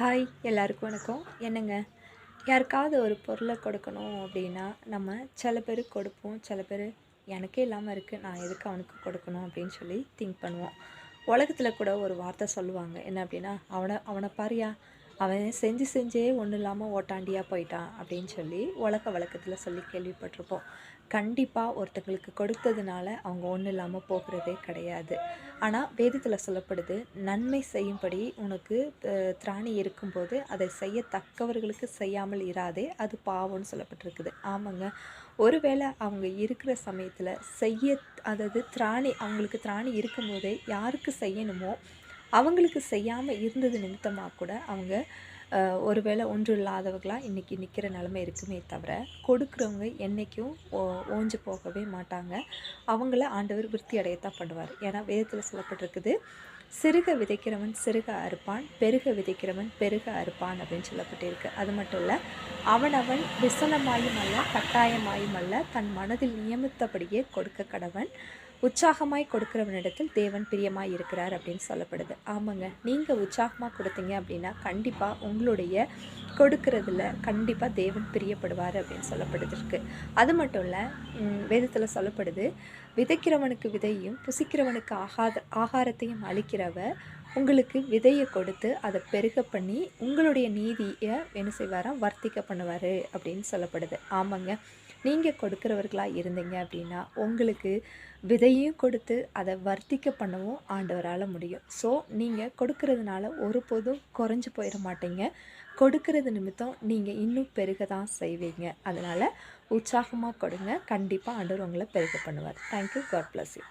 Hi எல்லாருக்கும் வணக்கம். என்னங்க? யாருக்காவது ஒரு பொருளை கொடுக்கணும் அப்படின்னா நம்ம சில பேர் கொடுப்போம். சில பேர் எனக்கே இல்லாமல் இருக்குது நான் எதுக்கு அவனுக்கு கொடுக்கணும்? அப்படின்னு சொல்லி திங்க் பண்ணுவோம். உலகத்தில் கூட ஒரு வார்த்தை சொல்லுவாங்க. என்ன அப்படின்னா அவனை அவனை பாரியா? அவன் செஞ்சு செஞ்சே ஒன்றும் இல்லாமல் ஓட்டாண்டியாக போயிட்டான் அப்படின்னு சொல்லி உலக வழக்கத்தில் சொல்லி கேள்விப்பட்டிருப்போம். கண்டிப்பாக ஒருத்தங்களுக்கு கொடுத்ததுனால அவங்க ஒன்றும் இல்லாமல் போகிறதே கிடையாது. ஆனால் வேதத்தில் சொல்லப்படுது நன்மை செய்யும்படி உனக்கு திராணி இருக்கும்போது அதை செய்ய தக்கவர்களுக்கு செய்யாமல் இராதே அது பாவம்னு சொல்லப்பட்டிருக்குது. ஆமாங்க. ஒருவேளை அவங்க இருக்கிற சமயத்தில் செய்ய அதாவது திராணி அவங்களுக்கு திராணி இருக்கும்போதே யாருக்கு செய்யணுமோ அவங்களுக்கு செய்யாமல் இருந்தது நிமித்தமாக கூட அவங்க ஒருவேளை ஒன்று இல்லாதவர்களாக இன்றைக்கி நிற்கிற நிலமை இருக்குமே தவிர கொடுக்குறவங்க என்றைக்கும் ஓ- ஓஞ்சு போகவே மாட்டாங்க. அவங்கள ஆண்டவர் விருத்தி அடையத்தான் பண்ணுவார். ஏன்னா வேதத்தில் சொல்லப்பட்டிருக்குது சிறுக விதைக்கிறவன் சிறுக அறுப்பான் பெருக விதைக்கிறவன் பெருக அறுப்பான் அப்படின்னு சொல்லப்பட்டிருக்கு. அது மட்டும் இல்லை அவனவன் விசனமாயும் அல்ல கட்டாயமாயும் அல்ல தன் மனதில் நியமித்தபடியே கொடுக்க கடவன் உற்சாகமாய் கொடுக்குறவனிடத்தில் தேவன் பிரியமாக இருக்கிறார் அப்படின்னு சொல்லப்படுது. ஆமாங்க. நீங்கள் உற்சாகமாக கொடுத்தீங்க அப்படின்னா கண்டிப்பாக உங்களுடைய கொடுக்கறதுல கண்டிப்பாக தேவன் பிரியப்படுவார் அப்படின்னு சொல்லப்படுது அது மட்டும் இல்லை வேதத்தில் சொல்லப்படுது விதைக்கிறவனுக்கு விதையும் புசிக்கிறவனுக்கு ஆகாத ஆகாரத்தையும் அளிக்கிறவர் உங்களுக்கு விதையை கொடுத்து அதை பெருக பண்ணி உங்களுடைய நீதியை என்ன செய்வாராம் வர்த்திக்க பண்ணுவார் அப்படின்னு சொல்லப்படுது. ஆமாங்க. நீங்கள் கொடுக்குறவர்களாக இருந்தீங்க அப்படின்னா உங்களுக்கு விதையும் கொடுத்து அதை வர்த்திக்க பண்ணவும் ஆண்டவரால் முடியும். ஸோ நீங்கள் கொடுக்கறதுனால ஒருபோதும் குறைஞ்சு போயிட மாட்டீங்க. கொடுக்கறது நிமித்தம் நீங்கள் இன்னும் பெருக தான் செய்வீங்க. அதனால் உற்சாகமாக கொடுங்க. கண்டிப்பாக ஆண்டவர் உங்களை பெருக பண்ணுவார். Thank you God bless you